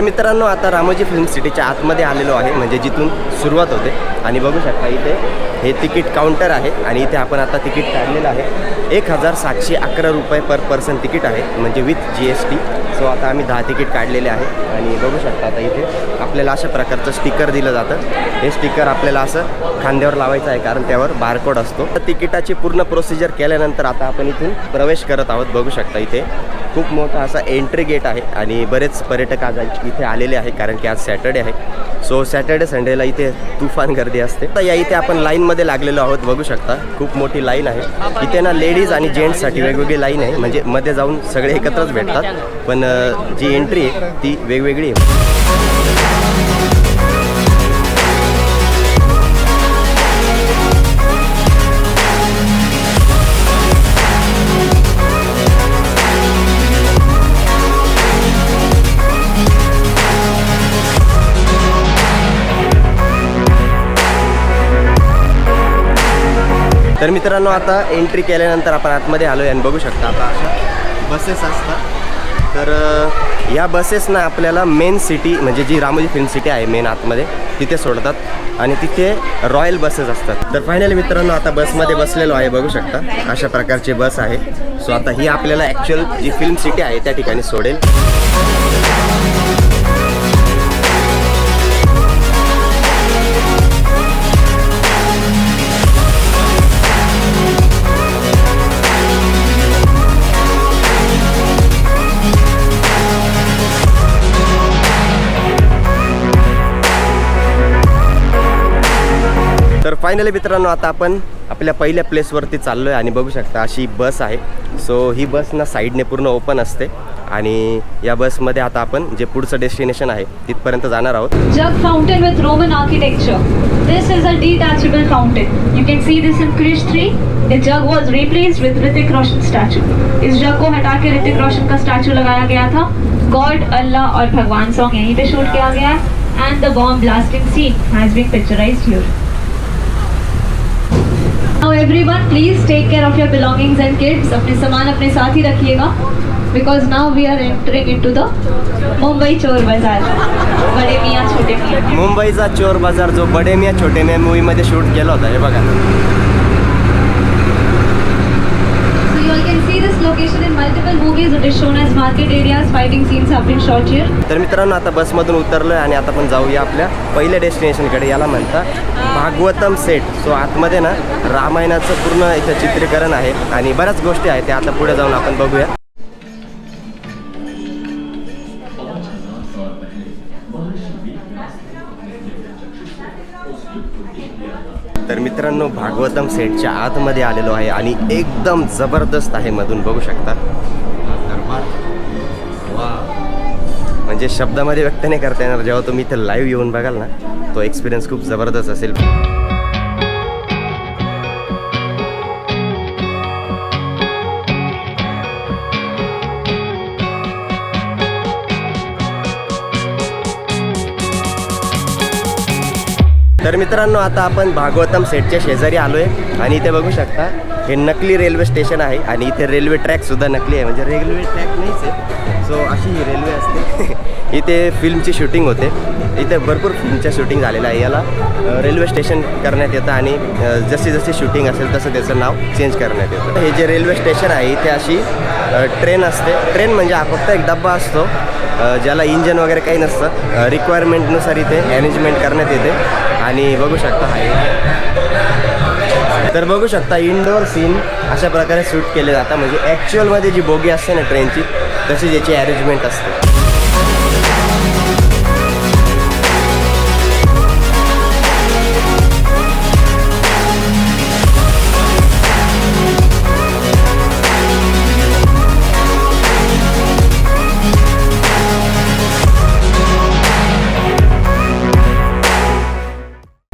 तर मित्रांनो आता रामोजी फिल्म सिटीच्या आतमध्ये आलेलो आहे म्हणजे जिथून सुरुवात होते. आणि बघू शकता इथे हे तिकीट काउंटर आहे आणि इथे आपण आता तिकीट काढलेलं आहे. एक हजार सातशे अकरा रुपये पर पर्सन तिकीट आहे म्हणजे with G S T so आता आम्ही दहा तिकीट काढलेले आहे आणि बघू शकता आता इथे आपल्याला अशा प्रकारचं स्टिकर दिलं जातं. हे स्टिकर आपल्याला असं खांद्यावर लावायचं आहे कारण त्यावर बारकोड असतो. तर तिकिटाची पूर्ण प्रोसिजर केल्यानंतर आता आपण इथून प्रवेश करत आहोत. बघू शकता इथे खूप मोठा असा एंट्री गेट आहे आणि बरेच पर्यटक आज इथे आलेले आहे कारण की आज सॅटर्डे आहे. सो सॅटर्डे संडेला इथे तुफान गर्दी असते. तर या इथे आपण लाईनमध्ये लागलेलो आहोत बघू शकता. खूप मोठी लाईन आहे. इथे ना लेडीज आणि जेंट्ससाठी वेगवेगळी लाईन आहे. म्हणजे मध्ये जाऊन सगळे एकत्रच भेटतात. पण जी एंट्री आहे ती वेगवेगळी आहे. तर मित्रांनो आता एंट्री केल्यानंतर आपण आतमध्ये आलो आहे आणि बघू शकता आता अशा बसेस असतात. तर या बसेसना आपल्याला मेन सिटी म्हणजे जी रामोजी फिल्म सिटी आहे मेन आतमध्ये तिथे सोडतात आणि तिथे रॉयल बसेस असतात. तर फायनली मित्रांनो आता बसमध्ये बसलेलो आहे बघू शकता. अशा प्रकारची बस आहे. सो आता ही आपल्याला ॲक्च्युअल जी फिल्म सिटी आहे त्या ठिकाणी सोडेल. फायनली मित्रांनो आता आपण आपल्या पहिल्या प्लेसवरती चाललो आहे आणि बघू शकता अशी बस आहे. सो ही बस ना साईडने पूर्ण ओपन असते. आणि या बसमध्ये आता आपण जे पुढचं डेस्टिनेशन आहे तिथपर्यंत जाणार आहोत. Jug fountain with Roman architecture this is a detachable fountain you can see this in Krish 3. The jug was with with Roshan Roshan इस जग को हटा के ऋतिक रोशन का स्टैचू लगाया गया था. गॉड अल्लाह और भगवान सॉन्ग यहीं पे शूट किया गया है. And the bomb blasting scene has been picturised here Now everyone please take care of your belongings and kids. अपने सामान अपने साथ ही रखिएगा because now we are entering into the Mumbai चोर बाज़ार बड़े मियाँ छोटे मियाँ मुंबईचा चोर बाज़ार जो बडे मियाँ छोटे मिया मूवीमध्ये शूट केला होता हे बघा market is fighting scenes market areas. Fighting तर मित्रांनो आता बसमधून उतरलो आहे आणि आता आपण जाऊया आपल्या पहिल्या डेस्टिनेशनकडे याला म्हणतात भागवतम सेट. सो आतमध्ये ना रामायणाचं पूर्ण इथं चित्रीकरण आहे आणि बऱ्याच गोष्टी आहेत त्या आता पुढे जाऊन आपण बघूया. तर मित्रांनो भागवतम सेटच्या आतमध्ये आलेलो आहे आणि एकदम जबरदस्त आहे मधून बघू शकता. म्हणजे शब्दामध्ये व्यक्त नाही करता येणार जेव्हा तुम्ही इथे लाईव्ह येऊन बघाल ना तो एक्सपिरियन्स खूप जबरदस्त असेल. तर मित्रांनो आता आपण भागवतम सेटच्या शेजारी आलो आहे आणि इथे बघू शकता हे नकली रेल्वे स्टेशन आहे आणि इथे रेल्वे ट्रॅक सुद्धा नकली आहे. म्हणजे रेल्वे ट्रॅक नाहीच आहे. सो अशी ही रेल्वे असते. इथे फिल्मची शूटिंग होते. इथे भरपूर फिल्मच्या शूटिंग झालेल्या आहे. याला रेल्वे स्टेशन करण्यात येतं आणि जशी जशी शूटिंग असेल तसं त्याचं नाव चेंज करण्यात येतं. हे जे रेल्वे स्टेशन आहे इथे अशी ट्रेन असते. ट्रेन म्हणजे हा फक्त एक डब्बा असतो ज्याला इंजन वगैरे काही नसतं. रिक्वायरमेंटनुसार इथे मॅनेजमेंट करण्यात येते. आणि बघू शकता हा तर बघू शकता इनडोअर सीन अशा प्रकारे शूट केले जातात. म्हणजे ॲक्च्युअलमध्ये जी बोगी असते ना ट्रेनची तशी याची अरेंजमेंट असते.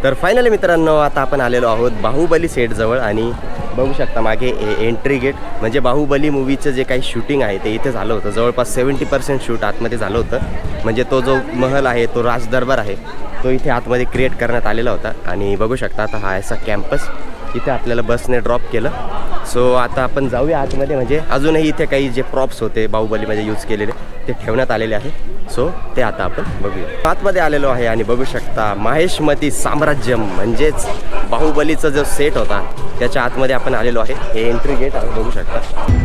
तर फायनली मित्रांनो आता आपण आलेलो आहोत बाहुबली सेटजवळ आणि बघू शकता मागे एंट्री गेट म्हणजे बाहुबली मूवीचं जे काही शूटिंग आहे ते इथे झालं होतं. जवळपास सेवन्टी पर्सेंट शूट आतमध्ये झालं होतं. म्हणजे तो जो महल आहे तो राजदरबार आहे तो इथे आतमध्ये क्रिएट करण्यात आलेला होता. आणि बघू शकता आता हा असा कॅम्पस इथे आपल्याला बसने ड्रॉप केलं. सो आता आपण जाऊया आतमध्ये. म्हणजे अजूनही इथे काही जे प्रॉप्स होते बाहुबलीमध्ये यूज केलेले ते ठेवण्यात आलेले आहे. सो ते आता आपण बघूया. आतमध्ये आलेलो आहे आणि बघू शकता माहेशमती साम्राज्यम म्हणजेच बाहुबलीचा जो सेट होता त्याच्या आतमध्ये आपण आलेलो आहे. हे एंट्री गेट बघू शकता.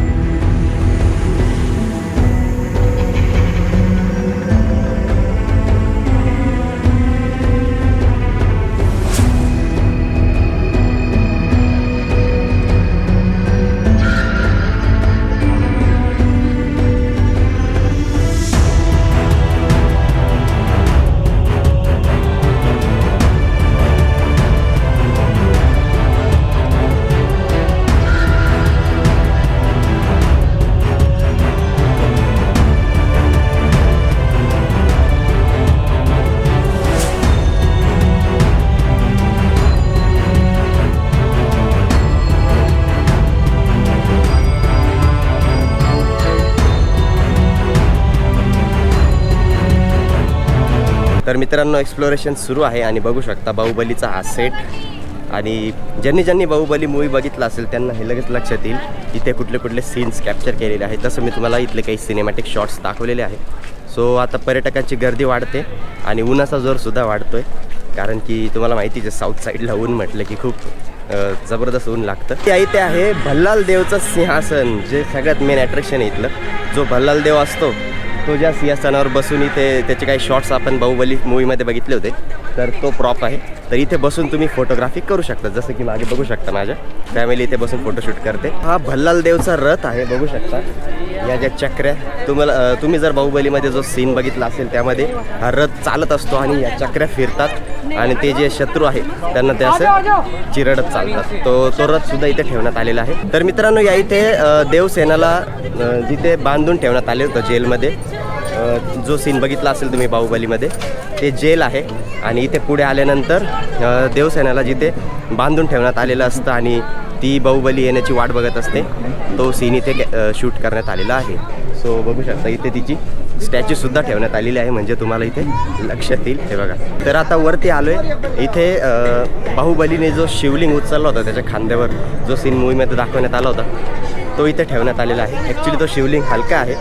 तर मित्रांनो एक्सप्लोरेशन सुरू आहे आणि बघू शकता बाहुबलीचा हा सेट आणि ज्यांनी ज्यांनी बाहुबली मूवी बघितला असेल त्यांना हे लगेच लक्षात येईल इथे कुठले कुठले सीन्स कॅप्चर केलेले आहेत. तसं मी तुम्हाला इथले काही सिनेमॅटिक शॉट्स दाखवलेले आहेत. सो आता पर्यटकांची गर्दी वाढते आणि उन्हाचा जोरसुद्धा वाढतो आहे कारण की तुम्हाला माहितीच आहे साऊथ साईडला ऊन म्हटलं की खूप जबरदस्त ऊन लागतं. ते इथे आहे भल्लाल देवचं सिंहासन जे सगळ्यात मेन अट्रॅक्शन आहे इथलं. जो भल्लाल देव असतो तो ज्या सिंहासनावर बसून इथे त्याचे काही शॉट्स आपण बाहुबली मूवीमध्ये बघितले होते तर तो प्रॉप आहे. तर इथे बसून तुम्ही फोटोग्राफी करू शकता जसं की मागे बघू शकता माझ्या. फॅमिली इथे बसून फोटोशूट करते. हा भल्लाल देवचा रथ आहे बघू शकता. या ज्या चक्र्या तुम्हाला तुम्ही जर बाहुबलीमध्ये जो सीन बघितला असेल त्यामध्ये हा रथ चालत असतो आणि या चक्र्या फिरतात. आणि ते जे शत्रू आहे त्यांना ते असं चिरडत चालतात. तो तो रथ सुद्धा इथे ठेवण्यात आलेला आहे. तर मित्रांनो या इथे देवसेनाला जिथे बांधून ठेवण्यात आले होतं जेलमध्ये जो सीन बघितला असेल तुम्ही बाहुबलीमध्ये ते जेल आहे आणि इथे पुढे आल्यानंतर देवसेनाला जिथे बांधून ठेवण्यात आलेलं असतं आणि ती बाहुबली येण्याची वाट बघत असते तो सीन इथे शूट करण्यात आलेला आहे. सो बघू शकता इथे तिची स्टॅच्यूसुद्धा ठेवण्यात आलेली आहे म्हणजे तुम्हाला इथे लक्षात येईल. हे बघा. तर आता वरती आलो आहे इथे बाहुबलीने जो शिवलिंग उचलला होता त्याच्या खांद्यावर जो सीन मूवीमध्ये दाखवण्यात आला होता तो इथे ठेवण्यात आलेला आहे. ॲक्च्युली तो शिवलिंग हलका आहे.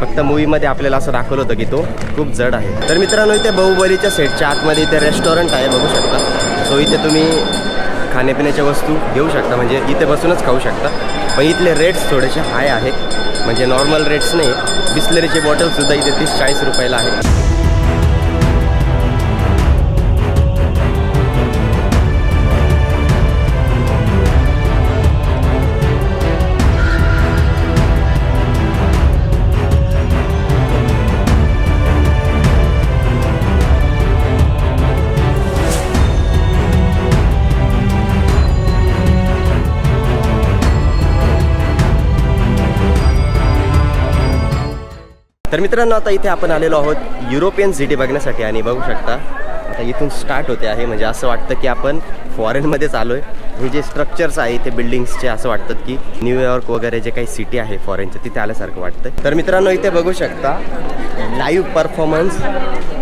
फक्त मूवीमध्ये आपल्याला असं दाखवलं होतं की तो खूप जड आहे. तर मित्रांनो इथे बाहुबलीच्या सेटच्या आतमध्ये इथे रेस्टॉरंट आहे बघू शकता. सो इथे तुम्ही खाण्यापिण्याच्या वस्तू घेऊ शकता. म्हणजे इथे बसूनच खाऊ शकता. पण इथले रेट्स थोडेसे हाय आहेत. म्हणजे नॉर्मल रेट्स नाही. बिस्लरीची बॉटलसुद्धा इथे तीस चाळीस रुपयाला आहे. तर मित्रांनो आता इथे आपण आलेलो आहोत युरोपियन सिटी बघण्यासाठी आणि बघू शकता आता इथून स्टार्ट होते आहे. म्हणजे असं वाटतं की आपण फॉरेनमध्येच आलो आहे हे जे स्ट्रक्चर्स आहे इथे बिल्डिंग्सचे असं वाटतं की न्यूयॉर्क वगैरे जे काही सिटी आहे फॉरेनचे तिथे आल्यासारखं वाटतं तर मित्रांनो इथे बघू शकता live performance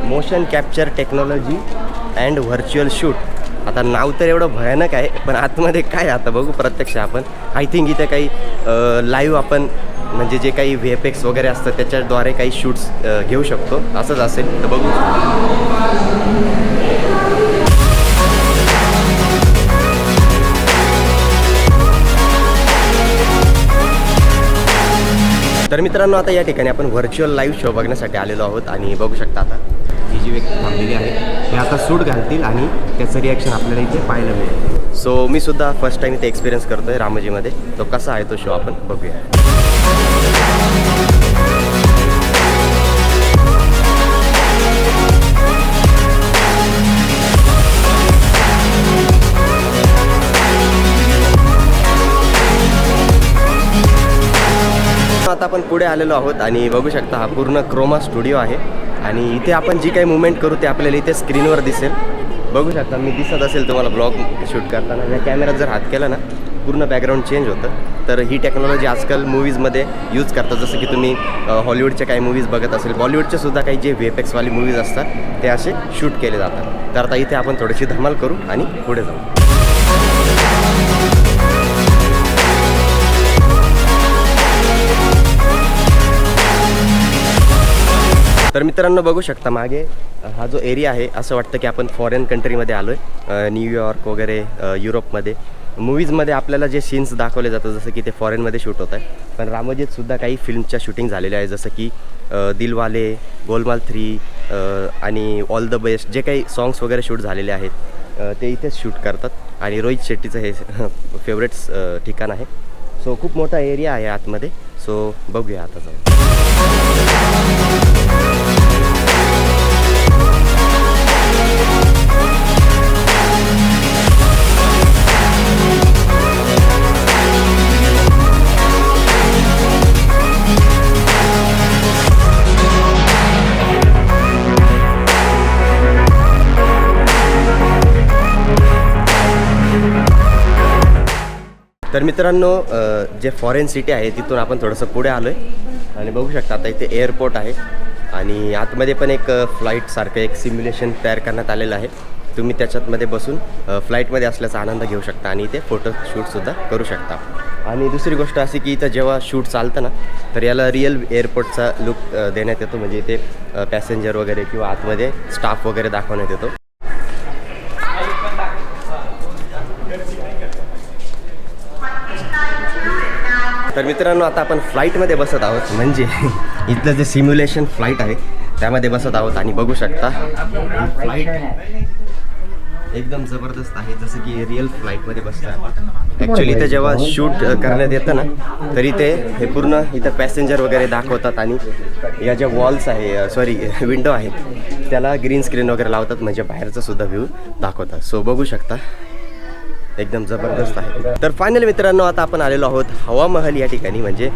motion capture technology and virtual shoot आता नाव तर एवढं भयानक आहे पण आतमध्ये काय आता बघू प्रत्यक्ष आपण. आय थिंक इथे काही लाईव्ह आपण म्हणजे जे काही व्ही एफ एक्स वगैरे असतं त्याच्याद्वारे काही शूट्स घेऊ शकतो. असंच असेल तर बघू. तर मित्रांनो आता या ठिकाणी आपण व्हर्च्युअल लाईव्ह शो बघण्यासाठी आलेलो आहोत आणि बघू शकता आता. जी व्यक्ती थांबलेली आहे हे आता सूट घालतील आणि त्याचं रिॲक्शन आपल्याला इथे पाहायला मिळेल. सो मी सुद्धा फर्स्ट टाइम इथे एक्सपिरियन्स करतो आहे रामोजीमध्ये. तो कसा आहे तो शो आपण बघूया. आता आपण पुढे आलेलो आहोत आणि बघू शकता हा पूर्ण क्रोमा स्टुडिओ आहे. आणि इथे आपण जी काही मुवमेंट करू ते आपल्याला इथे स्क्रीनवर दिसेल. बघू शकता मी दिसत असेल तुम्हाला ब्लॉग शूट करताना. या कॅमेऱ्यात जर हात केला ना पूर्ण बॅकग्राऊंड चेंज होतं. तर ही टेक्नॉलॉजी आजकाल मूवीजमध्ये यूज करतात. जसं की तुम्ही हॉलिवूडच्या काही मूवीज बघत असेल बॉलिवूडचे सुद्धा काही जे व्ही मूवीज असतात ते असे शूट केले जातात. तर आता इथे आपण थोडीशी धमाल करू आणि पुढे जाऊ. तर मित्रांनो बघू शकता मागे हा जो एरिया आहे असं वाटतं की आपण फॉरेन कंट्रीमध्ये आलो आहे न्यूयॉर्क वगैरे युरोपमध्ये मूवीजमध्ये आपल्याला जे सीन्स दाखवले जातात जसं की ते फॉरेनमध्ये शूट होत आहे पण रामोजीतसुद्धा काही फिल्मच्या शूटिंग झालेल्या आहे जसं की दिलवाले गोलमाल थ्री आणि ऑल द बेस्ट जे काही सॉंग्स वगैरे शूट झालेले आहेत ते इथेच शूट करतात. आणि रोहित शेट्टीचं हे फेवरेट्स ठिकाण आहे. सो खूप मोठा एरिया आहे आतमध्ये. सो बघूया आता जाऊन. तर मित्रांनो जे फॉरेन सिटी आहे तिथून आपण थोडंसं पुढे आलो आहे आणि बघू शकता आता इथे एअरपोर्ट आहे. आणि आतमध्ये पण एक फ्लाईटसारखं एक सिम्युलेशन तयार करण्यात आलेलं आहे. तुम्ही त्याच्यातमध्ये बसून फ्लाईटमध्ये असल्याचा आनंद घेऊ शकता आणि इथे फोटोशूटसुद्धा करू शकता. आणि दुसरी गोष्ट अशी की इथं जेव्हा शूट चालतं ना तर याला रिअल एअरपोर्टचा लुक देण्यात येतो. म्हणजे इथे पॅसेंजर वगैरे किंवा आतमध्ये स्टाफ वगैरे दाखवण्यात येतो. तर मित्रांनो आता आपण फ्लाईटमध्ये बसत आहोत. म्हणजे इथलं जे सिम्युलेशन फ्लाईट आहे त्यामध्ये बसत आहोत आणि बघू शकता फ्लाईट एकदम जबरदस्त आहे जसं की रिअल फ्लाईटमध्ये बसतात ॲक्च्युली इथं जेव्हा शूट करण्यात येतं ना तरी ते हे पूर्ण इथं पॅसेंजर वगैरे दाखवतात आणि या ज्या वॉल्स आहे सॉरी विंडो आहेत त्याला ग्रीन स्क्रीन वगैरे लावतात म्हणजे बाहेरचा सुद्धा व्ह्यू दाखवतात. सो बघू शकता एकदम जबरदस्त आहे. तर फायनल मित्रांनो आता आपण आलेलो आहोत हवा महल या ठिकाणी. म्हणजे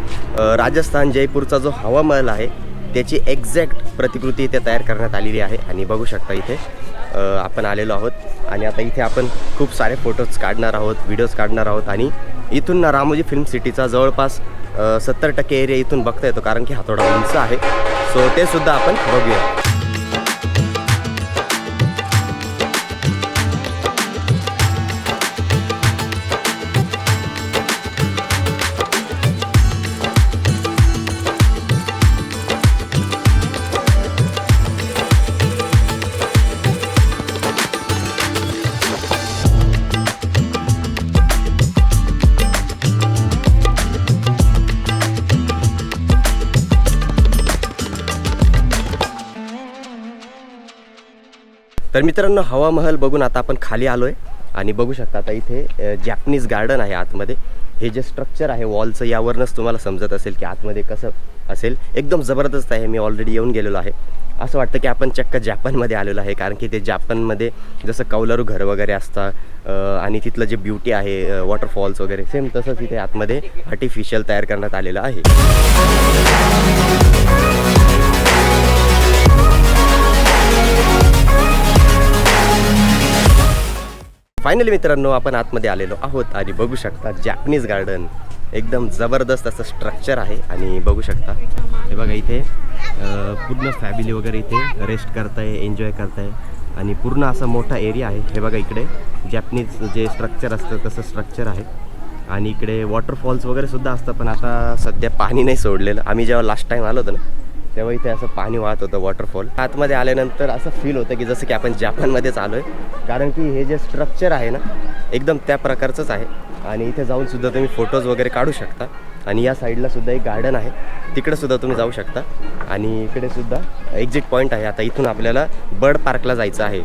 राजस्थान जयपूरचा जो हवा महल आहे त्याची एक्झॅक्ट प्रतिकृती इथे तयार करण्यात आलेली आहे. आणि बघू शकता इथे आपण आलेलो आहोत. आणि आता इथे आपण खूप सारे फोटोज काढणार आहोत व्हिडिओज काढणार आहोत. आणि इथून ना रामोजी फिल्म सिटीचा जवळपास सत्तर टक्के एरिया इथून बघता येतो कारण की हा थोडा उंच आहे. सो ते सुद्धा आपण बघूया. तर मित्रांनो हवा महल बघून आता आपण खाली आलो आहे आणि बघू शकता आता इथे जॅपनीज गार्डन आहे आतमध्ये. हे जे स्ट्रक्चर आहे वॉलचं यावरूनच तुम्हाला समजत असेल की आतमध्ये कसं असेल. एकदम जबरदस्त आहे मी ऑलरेडी येऊन गेलेलो आहे. असं वाटतं की आपण चक्क जॅपनमध्ये आलेलो आहे कारण की ते जापानमध्ये जसं कौलारू घर वगैरे असतं आणि तिथलं जे ब्युटी आहे वॉटरफॉल्स वगैरे सेम तसंच इथे आतमध्ये आर्टिफिशियल तयार करण्यात आलेलं आहे. फायनली मित्रांनो आपण आतमध्ये आलेलो आहोत आणि बघू शकता जॅपनीज गार्डन एकदम जबरदस्त असं स्ट्रक्चर आहे आणि बघू शकता. हे बघा इथे पूर्ण फॅमिली वगैरे इथे रेस्ट करताय एन्जॉय करताय आणि पूर्ण असा मोठा एरिया आहे. हे बघा इकडे जॅपनीज जे स्ट्रक्चर असतं तसं स्ट्रक्चर आहे. आणि इकडे वॉटरफॉल्स वगैरे सुद्धा असतं पण आता सध्या पाणी नाही सोडलेलं. आम्ही जेव्हा लास्ट टाईम आलो होतो ना तेव्हा इथे असं पाणी वाहत होतं वॉटरफॉल आतमध्ये आल्यानंतर असं फील होतं की जसं की आपण जपानमध्येच आलो आहे कारण की हे जे स्ट्रक्चर आहे ना एकदम त्या प्रकारचंच आहे. आणि इथे जाऊन सुद्धा तुम्ही फोटोज वगैरे काढू शकता. आणि या साईडला सुद्धा एक गार्डन आहे. तिकडे सुद्धा तुम्ही जाऊ शकता. आणि इकडे सुद्धा एक्झिट पॉईंट आहे. आता इथून आपल्याला बर्ड पार्कला जायचं आहे.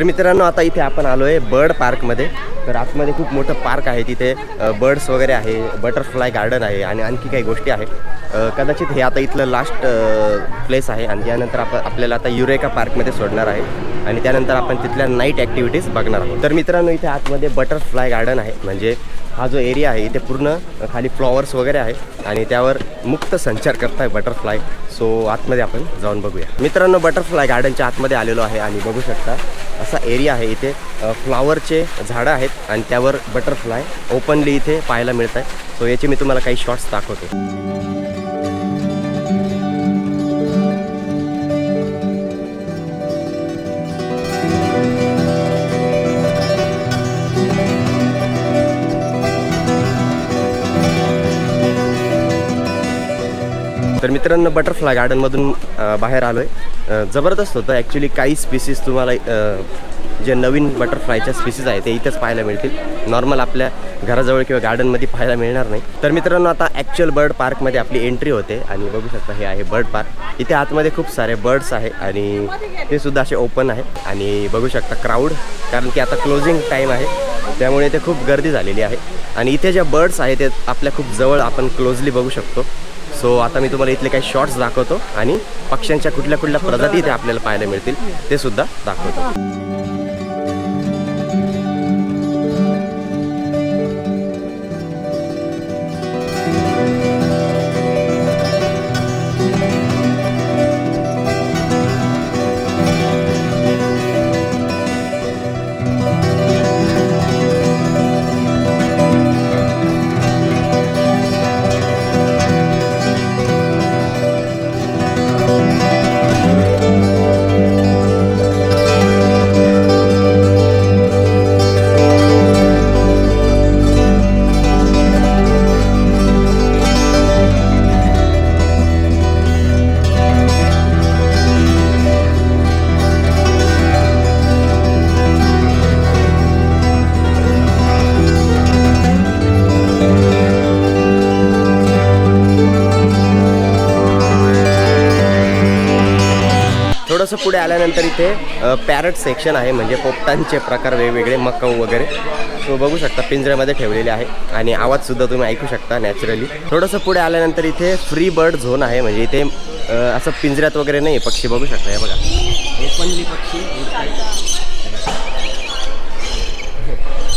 तर मित्रांनो आता इथे आपण आलो आहे बर्ड पार्कमध्ये. तर आतमध्ये खूप मोठं पार्क आहे तिथे. बर्ड्स वगैरे आहे बटरफ्लाय गार्डन आहे आणि आणखी काही गोष्टी आहेत. कदाचित हे आता इथलं लास्ट प्लेस आहे आणि त्यानंतर आपण आपल्याला आता युरेका पार्कमध्ये सोडणार आहे. आणि त्यानंतर आपण तिथल्या नाईट ॲक्टिव्हिटीज बघणार आहोत. तर मित्रांनो इथे आतमध्ये बटरफ्लाय गार्डन आहे. म्हणजे हा जो एरिया आहे इथे पूर्ण खाली फ्लॉवर्स वगैरे आहे आणि त्यावर मुक्त संचार करत आहे बटरफ्लाय सो आतमध्ये आपण जाऊन बघूया. मित्रांनो बटरफ्लाय गार्डनच्या आतमध्ये आलेलो आहे आणि बघू शकता असा एरिया आहे इथे. फ्लॉवरचे झाडं आहेत आणि त्यावर बटरफ्लाय ओपनली इथे पाहायला मिळत आहे. सो याचे मी तुम्हाला काही शॉर्ट्स दाखवतो. तर मित्रांनो बटरफ्लाय गार्डनमधून बाहेर आलो आहे जबरदस्त होतं. ॲक्च्युली काही स्पीसीज तुम्हाला जे नवीन बटरफ्लायच्या स्पीसीज आहे ते इथेच पाहायला मिळतील. नॉर्मल आपल्या घराजवळ किंवा गार्डनमध्ये पाहायला मिळणार नाही. तर मित्रांनो आता ॲक्च्युअल बर्ड पार्कमध्ये आपली एंट्री होते. आणि बघू शकता हे आहे बर्ड पार्क इथे आतमध्ये खूप सारे बर्ड्स आहे आणि ते सुद्धा असे ओपन आहे. आणि बघू शकता क्राऊड कारण की आता क्लोजिंग टाईम आहे. त्यामुळे इथे खूप गर्दी झालेली आहे. आणि इथे ज्या बर्ड्स आहेत ते आपल्या खूप जवळ आपण क्लोजली बघू शकतो. सो आता मी तुम्हाला इथले काही शॉर्ट्स दाखवतो आणि पक्ष्यांच्या कुठल्या कुठल्या प्रजाती इथे आपल्याला पाहायला मिळतील ते सुद्धा दाखवतो. थोडंसं पुढे आल्यानंतर इथे पॅरट सेक्शन आहे म्हणजे पोपटांचे प्रकार वेगवेगळे मकाऊ वगैरे. सो बघू शकता पिंजऱ्यामध्ये ठेवलेले आहे. आणि आवाजसुद्धा तुम्ही ऐकू शकता नॅचरली थोडंसं पुढे आल्यानंतर इथे फ्री बर्ड झोन आहे म्हणजे इथे असं पिंजऱ्यात वगैरे नाही पक्षी. बघू शकता हे बघा. ओपनली पक्षी.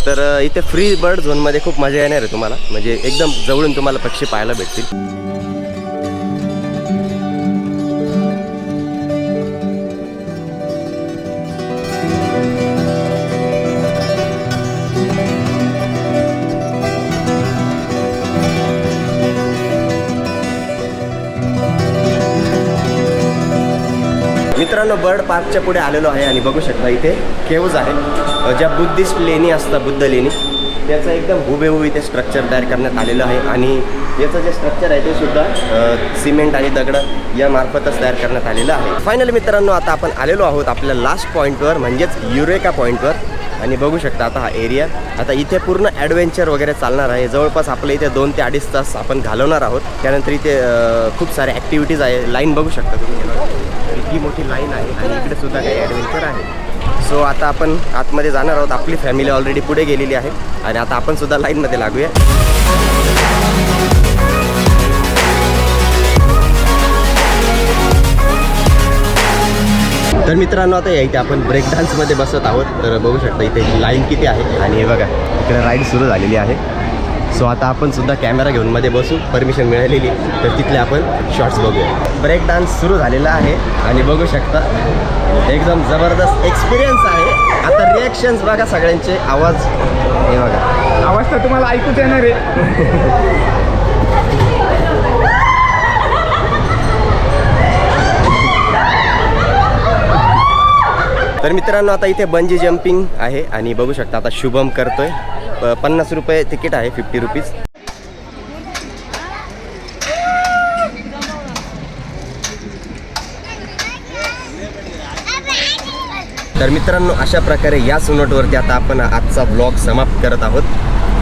तर इथे फ्री बर्ड झोनमध्ये खूप मजा येणार आहे तुम्हाला. म्हणजे एकदम जवळून तुम्हाला पक्षी पाहायला भेटतील. मित्रांनो बर्ड पार्कच्या पुढे आलेलो आहे आणि बघू शकता इथे केव्ज आहे ज्या बुद्धिस्ट लेणी असतात बुद्ध लेणी त्याचं एकदम हुबेहूब इथे स्ट्रक्चर तयार करण्यात आलेलं आहे आणि याचं जे स्ट्रक्चर आहे ते सुद्धा सिमेंट आणि दगड या मार्फतच तयार करण्यात आलेलं आहे. फायनली मित्रांनो आता आपण आलेलो आहोत आपल्या लास्ट पॉईंटवर म्हणजेच युरेका पॉईंटवर आणि बघू शकता आता हा एरिया आता इथे पूर्ण ॲडव्हेंचर वगैरे चालणार आहे. जवळपास आपल्या इथे दोन ते अडीच तास आपण घालवणार आहोत. त्यानंतर इथे खूप सारे ॲक्टिव्हिटीज आहे. लाईन बघू शकता तुम्ही. इतकी मोठी लाईन आहे आणि इकडे सुद्धा काही ॲडव्हेंचर आहे. सो आता आपण आतमध्ये जाणार आहोत. आपली फॅमिली ऑलरेडी पुढे गेलेली आहे. आणि आता आपण सुद्धा लाईनमध्ये लागूया. तर मित्रांनो आता या इथे आपण ब्रेक डान्समध्ये बसत आहोत. तर बघू शकता इथे लाईन किती आहे. आणि हे बघा इकडे राईड सुरू झालेली आहे. सो आता आपण सुद्धा कॅमेरा घेऊन मध्ये बसू. परमिशन मिळालेली. तर तिथले आपण शॉर्ट्स बघूया. ब्रेक डान्स सुरू झालेला आहे. आणि बघू शकता एकदम जबरदस्त एक्सपिरियन्स आहे. आता रिॲक्शन्स बघा सगळ्यांचे. आवाज हे बघा. आवाज तर तुम्हाला ऐकूच येणार आहे. तर मित्रांनो आता इथे बंजी जम्पिंग आहे. आणि बघू शकता आता शुभम करतोय. पन्नास रुपये तिकीट आहे फिफ्टी रुपीज तर मित्रांनो अशा प्रकारे याच नोटवरती आता आपण आजचा ब्लॉग समाप्त करत आहोत.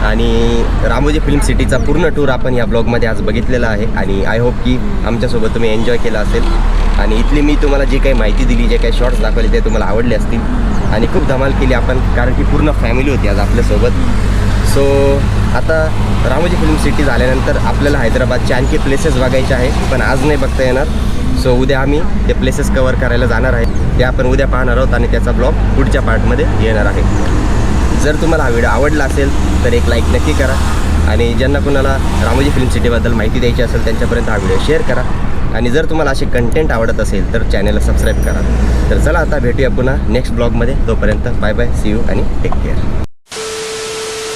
आणि रामोजी फिल्म सिटीचा पूर्ण टूर आपण या ब्लॉगमध्ये आज बघितलेला आहे. आणि आय होप की आमच्यासोबत तुम्ही एन्जॉय केला असेल. आणि इथली मी तुम्हाला जी काही माहिती दिली जे काही शॉर्ट्स दाखवले ते तुम्हाला आवडले असतील. आणि खूप धमाल केली आपण कारण की पूर्ण फॅमिली होती आज आपल्यासोबत. सो आता रामोजी फिल्म सिटी झाल्यानंतर आपल्याला हैदराबादचे आणखी प्लेसेस बघायचे आहे पण आज नाही बघता येणार. सो उद्या आम्ही ते प्लेसेस कवर करायला जाणार आहे. ते आपण उद्या पाहणार आहोत आणि त्याचा ब्लॉग पुढच्या पार्टमध्ये येणार आहे. जर तुम्हाला हा व्हिडिओ आवडला असेल तर एक लाईक नक्की करा. आणि ज्यांना कुणाला रामोजी फिल्म सिटीबद्दल माहिती द्यायची असेल त्यांच्यापर्यंत हा व्हिडिओ शेअर करा. आणि जर तुम्हाला असे कंटेंट आवडत असेल तर चॅनलला सबस्क्राईब करा. तर चला आता भेटूया पुन्हा नेक्स्ट ब्लॉगमध्ये तोपर्यंत बाय बाय सी यू आणि टेक केअर